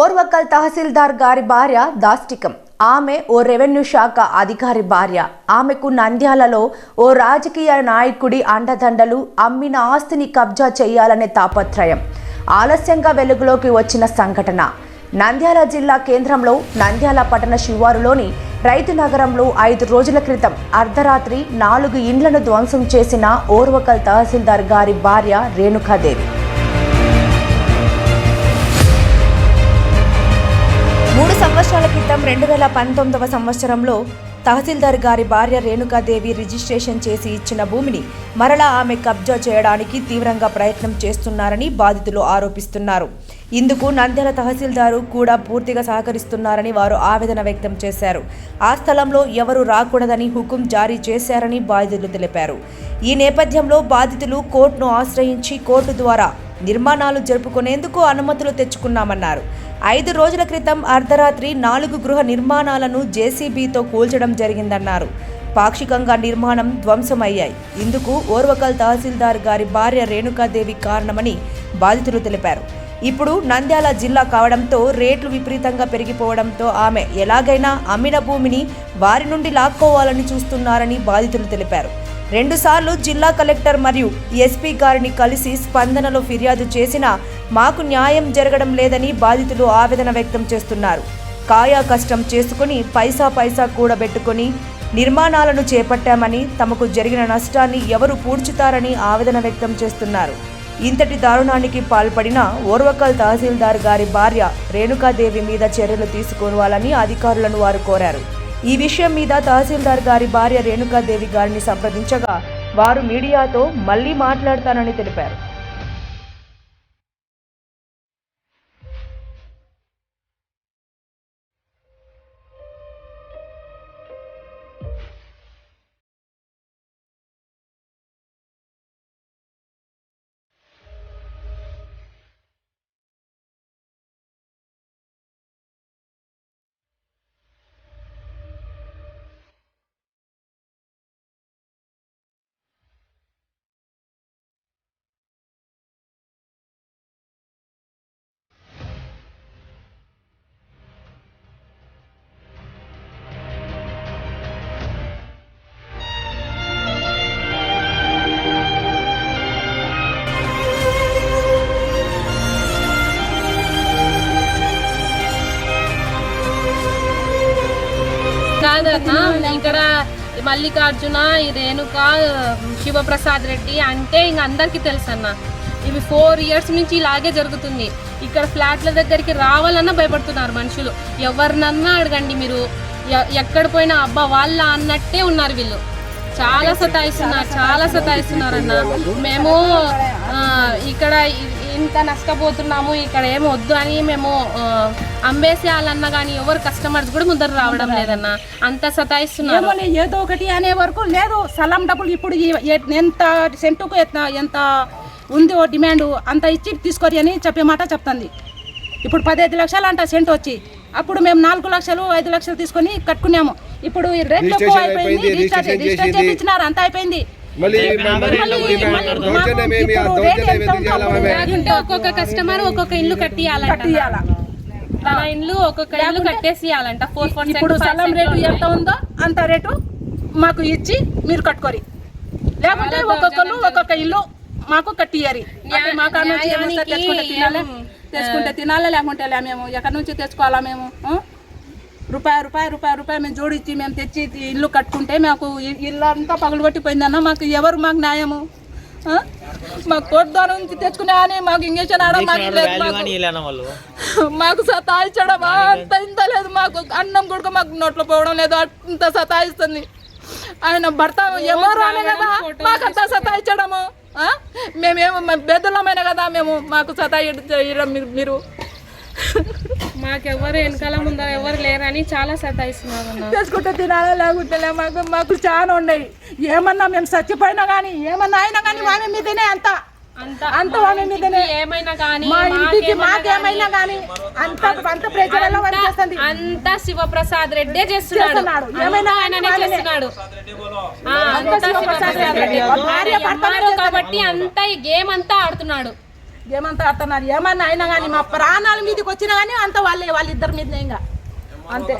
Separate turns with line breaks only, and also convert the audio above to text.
ఓర్వకల్ తహసీల్దార్ గారి భార్య దాష్టికం. ఆమె ఓ రెవెన్యూ శాఖ అధికారి భార్య. ఆమెకు నంద్యాలలో ఓ రాజకీయ నాయకుడి అండదండలు అమ్మిన ఆస్తిని కబ్జా చేయాలనే తాపత్రయం. ఆలస్యంగా వెలుగులోకి వచ్చిన సంఘటన. నంద్యాల జిల్లా కేంద్రంలో నంద్యాల పట్టణ శివారులోని రైతు నగరంలో ఐదు రోజుల క్రితం అర్ధరాత్రి నాలుగు ఇండ్లను ధ్వంసం చేసిన ఓర్వకల్ తహసీల్దార్ గారి భార్య రేణుకాదేవి. మూడు సంవత్సరాల క్రితం రెండు వేల పంతొమ్మిదవ సంవత్సరంలో తహసీల్దార్ గారి భార్య రేణుకాదేవి రిజిస్ట్రేషన్ చేసి ఇచ్చిన భూమిని మరలా ఆమె కబ్జా చేయడానికి తీవ్రంగా ప్రయత్నం చేస్తున్నారని బాధితులు ఆరోపిస్తున్నారు. ఇందుకు నంద్యాల తహసీల్దారు కూడా పూర్తిగా సహకరిస్తున్నారని వారు ఆవేదన వ్యక్తం చేశారు. ఆ స్థలంలో ఎవరు రాకూడదని హుకుం జారీ చేశారని బాధితులు తెలిపారు. ఈ నేపథ్యంలో బాధితులు కోర్టును ఆశ్రయించి కోర్టు ద్వారా నిర్మాణాలు జరుపుకునేందుకు అనుమతులు తెచ్చుకున్నామన్నారు. ఐదు రోజుల క్రితం అర్ధరాత్రి నాలుగు గృహ నిర్మాణాలను జేసీబీతో కూల్చడం జరిగిందన్నారు. పాక్షికంగా నిర్మాణం ధ్వంసమయ్యాయి. ఇందుకు ఓర్వకల్ తహసీల్దార్ గారి భార్య రేణుకాదేవి కారణమని బాధితులు తెలిపారు. ఇప్పుడు నంద్యాల జిల్లా కావడంతో రేట్లు విపరీతంగా పెరిగిపోవడంతో ఆమె ఎలాగైనా అమ్మిన భూమిని వారి నుండి లాక్కోవాలని చూస్తున్నారని బాధితులు తెలిపారు. రెండుసార్లు జిల్లా కలెక్టర్ మరియు ఎస్పీ గారిని కలిసి స్పందనలో ఫిర్యాదు చేసినా మాకు న్యాయం జరగడం లేదని బాధితులు ఆవేదన వ్యక్తం చేస్తున్నారు. కాయా కష్టం చేసుకుని పైసా పైసా కూడబెట్టుకొని నిర్మాణాలను చేపట్టామని తమకు జరిగిన నష్టాన్ని ఎవరు పూడ్చుతారని ఆవేదన వ్యక్తం చేస్తున్నారు. ఇంతటి దారుణానికి పాల్పడిన ఓర్వకల్ తహసీల్దార్ గారి భార్య రేణుకాదేవి మీద చర్యలు తీసుకోవాలని అధికారులను వారు కోరారు. ఈ విషయం మీద తహసీల్దార్ గారి భార్య రేణుకాదేవి గారిని సంప్రదించగా వారు మీడియాతో మళ్ళీ మాట్లాడతానని తెలిపారు.
కాదన్న ఇక్కడ మల్లికార్జున ఈ రేణుక శివప్రసాద్ రెడ్డి అంటే ఇంక అందరికీ తెలుసు అన్న ఇవి ఫోర్ ఇయర్స్ నుంచి ఇలాగే జరుగుతుంది. ఇక్కడ ఫ్లాట్ల దగ్గరికి రావాలన్నా భయపడుతున్నారు మనుషులు. ఎవరినన్నా అడగండి మీరు. ఎక్కడ పోయినా అబ్బా వాళ్ళ అన్నట్టే ఉన్నారు వీళ్ళు. చాలా సతాయిస్తున్నారు చాలా సతాయిస్తున్నారు అన్న మేము ఇక్కడ ఇంత నష్టపోతున్నాము ఇక్కడ ఏం వద్దు అని మేము అమ్మేసేయాలన్నా కానీ ఎవరు కస్టమర్స్ కూడా ముందర రావడం లేదన్న. అంత సతాయిస్తున్నారు.
ఏమో ఏదో ఒకటి అనే వరకు లేదు. సలం డబ్బులు ఇప్పుడు ఎంత సెంటుకు ఎంత- ఎంత ఉంది ఓ డిమాండ్ అంత ఇచ్చి తీసుకొని అని చెప్పే మాట చెప్తుంది. ఇప్పుడు పదహైదు లక్షలు అంట సెంట్ వచ్చి. అప్పుడు మేము నాలుగు లక్షలు ఐదు లక్షలు తీసుకొని కట్టుకున్నాము. ఇప్పుడు ఈ రేట్లు ఎక్కువ
రిజిస్ట్రేషన్
అయిపోయింది రిజిస్టర్
చేసింది.
చేయించినారు అంత అయిపోయింది.
లేకుంటే ఒక్కొక్క కస్టమర్ ఒక్కొక్క ఇల్లు కట్టియాలంట తన ఇల్లు ఒక్కొక్క ఇల్లు కట్టేసి ఇవ్వాలంట ఫోర్ ఫోర్
ఇప్పుడు సలం రేటు ఎంత ఉందో అంత రేటు మాకు ఇచ్చి మీరు కట్టుకోరి. లేకుంటే ఒక్కొక్కరు ఒక్కొక్క ఇల్లు మాకు కట్టియరి. అంటే మా కాడ నుంచి ఏమొస్తే తెచ్చుకుంటే తినాలా. తెచ్చుకుంటే తినాలా లేకుంటే లే మేము ఎక్కడి నుంచి తెచ్చుకోవాలా మేము? రూపాయి రూపాయి రూపాయి రూపాయి మేము జోడించి మేము తెచ్చి ఇల్లు కట్టుకుంటే మాకు ఇ- ఇల్లు అంతా పగలు కొట్టిపోయిందన్న మాకు ఎవరు మాకు న్యాయము? మాకు కోర్టు ద్వారా నుంచి తెచ్చుకునే అని మాకు ఇంజక్షన్ ఆడ మాకు లేదు మాకు. మాకు సతాయించడం అంత ఇంత లేదు మాకు అన్నం కూడా మాకు నోట్లో పోవడం లేదు అంత సతాయిస్తుంది. ఆయన భర్త ఎవరు అనే కదా మాకు అంత సతాయించడము? మేమేమో మేము బెద్దలమైన కదా మేము మాకు సతాయించడం మీరు. మీరు
మాకెవరు వెనకాల ముందర ఎవరు లేరని చాలా సతాయిస్తున్నారు
తెచ్చుకుంటే తినాలా లేకుంటే మాకు మాకు చాలా ఉన్నాయి. ఏమన్నా మేము చచ్చిపోయినా కానీ ఏమన్నా అయినా కానీ ఆమె మీదనే అంత.
అంత
అంత ఆమె మీదనే.
ఏమైనా కానీ
మా ఇంటికి మాకేమైనా కానీ అంత అంత ప్రజలలో పని చేస్తుంది.
అంతా శివప్రసాద్ రెడ్డే చేస్తున్నాడు.
ఏమైనా
ఆయననే. చేస్తున్నాడు. ఆ, అంతా శివప్రసాద్ రెడ్డి. కాబట్టి అంతా ఈ గేమ్ అంతా ఆడుతున్నాడు.
ఏమంతా ఆడుతున్నారు ఏమన్నా అయినా కానీ మా ప్రాణాల మీదకి వచ్చినా కానీ అంత వాళ్ళే వాళ్ళిద్దరి మీదనే ఇంకా. అంతే.